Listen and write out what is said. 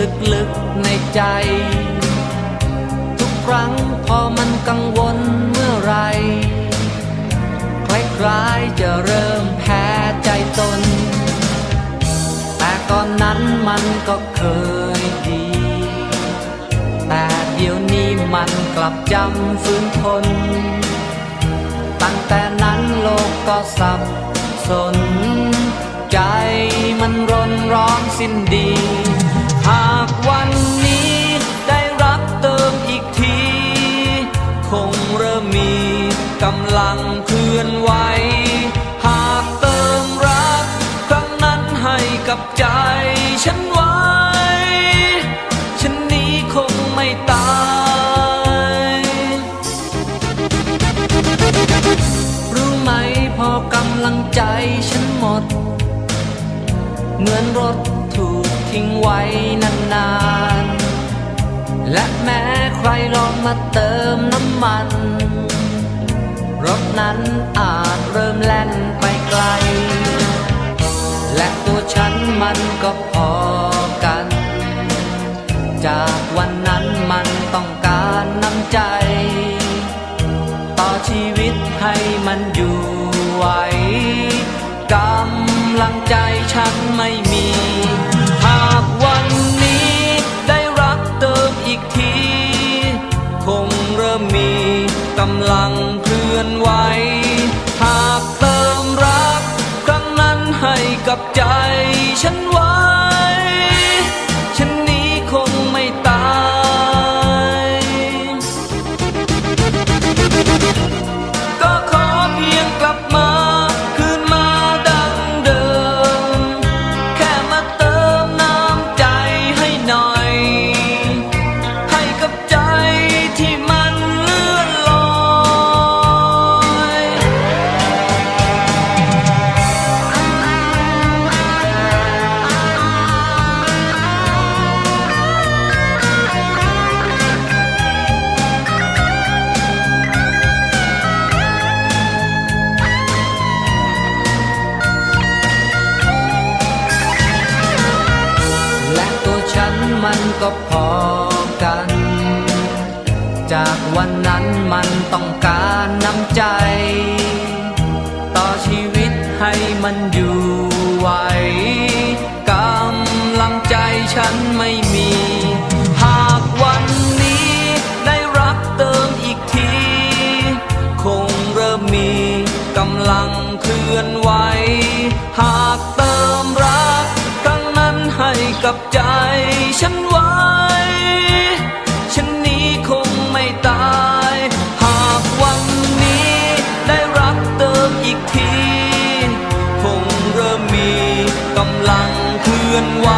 ลึกๆในใจ ทุกครั้งพอมันกังวลเมื่อไรคล้ายๆจะเริ่มแพ้ใจตน แต่ก่อนนั้นมันก็เคยดี แต่เดี๋ยวนี้มันกลับจำฝืนทน ตั้งแต่นั้นโลกก็สับสน ใจมันรนร้องสิ้นดี หากวันนี้ได้รักเติมอีกที คงเริ่มมีกำลังเคลื่อนไหว หากเติมรักครั้งนั้นให้กับใจฉันไว้ ฉันนี้คงไม่ตาย รู้ไหมพอกำลังใจฉันหมด เหมือนรถ ทิ้งไว้นานๆ และแม้ใครลองมาเติมน้ำมัน รถนั้นอาจเริ่มแล่นไปไกล และตัวฉันมันก็พอกัน จากวันนั้นมันต้องการน้ำใจ ต่อชีวิตให้มันอยู่ไหวกำลังใจฉันไม่มีำลังเคลื่อนไหว หากเติมรัก ครั้งนั้นให้กับใจ มันก็พอกัน จากวันนั้นมันต้องการน้ำใจ ต่อชีวิตให้มันอยู่ กำลังเคลื่อนไหว